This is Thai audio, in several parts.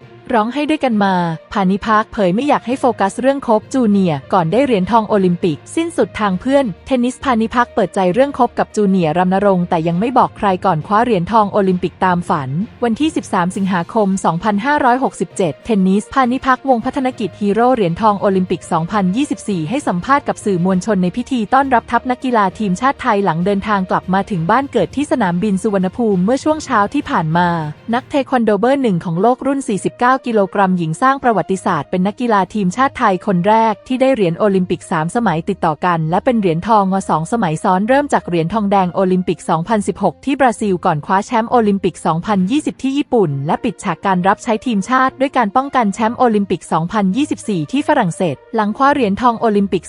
thank you ร้องให้ด้วยกันมา พานิพักเผยไม่อยากให้โฟกัสเรื่องคบจูเนียก่อนได้เหรียญทองโอลิมปิก สิ้นสุดทางเพื่อน เทนนิสพานิพักเปิดใจเรื่องคบกับจูเนียร์รำนรงแต่ยังไม่บอกใครก่อนคว้าเหรียญทองโอลิมปิกตามฝัน วันที่ 13 สิงหาคม 2567 เทนนิสพานิพักวงพัฒนกิจฮีโร่เหรียญทองโอลิมปิก 2024 ให้สัมภาษณ์กับสื่อมวลชนในพิธีต้อนรับทัพนักกีฬาทีมชาติไทยหลังเดินทางกลับมาถึงบ้านเกิดที่สนามบินสุวรรณภูมิเมื่อช่วงเช้าที่ผ่านมา นักเทควันโดเบอร์หนึ่งของโลกรุ่น 49กิโลกรัมหญิงสร้างประวัติศาสตร์เป็นนักกีฬาทีมชาติไทยคนแรกที่ได้เหรียญโอลิมปิก 3 สมัยติดต่อกัน และเป็นเหรียญทองงสองสมัยซ้อนเริ่มจากเหรียญทองแดงโอลิมปิก 2016 ที่บราซิลก่อนคว้าแชมป์โอลิมปิก 2020 ที่ญี่ปุ่น และปิดฉากการรับใช้ทีมชาติ ด้วยการป้องกันแชมป์โอลิมปิก 2024 ที่ฝรั่งเศส หลังคว้าเหรียญทองโอลิมปิก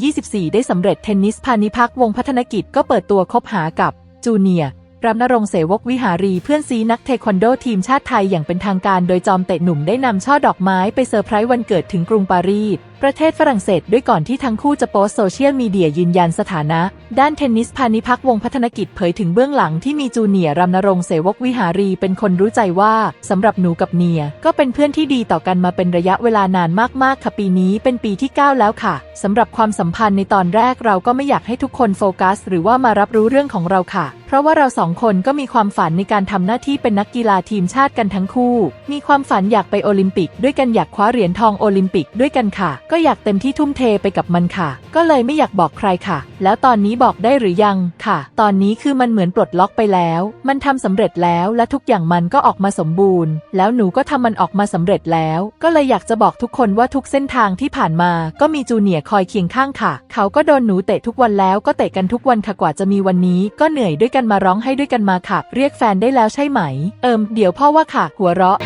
2024 ได้สำเร็จเทนนิสพานิพักวงพัฒนกิจก็เปิดตัวคบหากับจูเนีย ร์รำนรงเสวกวิหารีเพื่อนซีนักเทควันโดทีมชาติไทยอย่างเป็นทางการโดยจอมเตะหนุ่มได้นำช่อดอกไม้ไปเซอร์ไพรส์วันเกิดถึงกรุงปารีส ประเทศฝรั่งเศสด้วยก่อนที่ทั้งคู่จะโพสโซเชียลมีเดียยืนยันสถานะ ด้านเทนนิสพานิพักวงพัฒนกิจเผยถึงเบื้องหลังที่มีจูเนียร์รำนรงเสวกวิหารีเป็นคนรู้ใจว่า สำหรับหนูกับเนีย ก็เป็นเพื่อนที่ดีต่อกันมาเป็นระยะเวลานานมากๆค่ะปีนี้เป็นปีที่ 9 แล้วค่ะสำหรับความสัมพันธ์ในตอนแรกเราก็ไม่อยากให้ทุกคนโฟกัส หรือว่ามารับรู้เรื่องของเราค่ะ เพราะว่าเราสองคนก็มีความฝันในการทำหน้าที่เป็นนักกีฬาทีมชาติกันทั้งคู่ มีความฝันอยากไปโอลิมปิก ด้วยกันอยากคว้าเหรียญทองโอลิมปิกด้วยกันค่ะก็อยากเต็มที่ทุ่มเทไปกับมันค่ะ ก็เลยไม่อยากบอกใครค่ะ แล้วตอนนี้บอกได้หรือยังค่ะ ตอนนี้คือมันเหมือนปลดล็อกไปแล้ว มันทำสำเร็จแล้วและทุกอย่างมันก็ออกมาสมบูรณ์ แล้วหนูก็ทำมันออกมาสำเร็จแล้ว ก็เลยอยากจะบอกทุกคนว่าทุกเส้นทางที่ผ่านมา ก็มีจูเนียร์คอยเคียงข้างค่ะ เขาก็โดนหนูเตะทุกวันแล้วก็เตะกันทุกวันค่ะกว่าจะมีวันนี้ ก็เหนื่อยด้วยกันมาร้องให้ด้วยกันมาค่ะ เรียกแฟนได้แล้วใช่ไหม เอิมเดี๋ยวพ่อว่าค่ะ หัวเราะ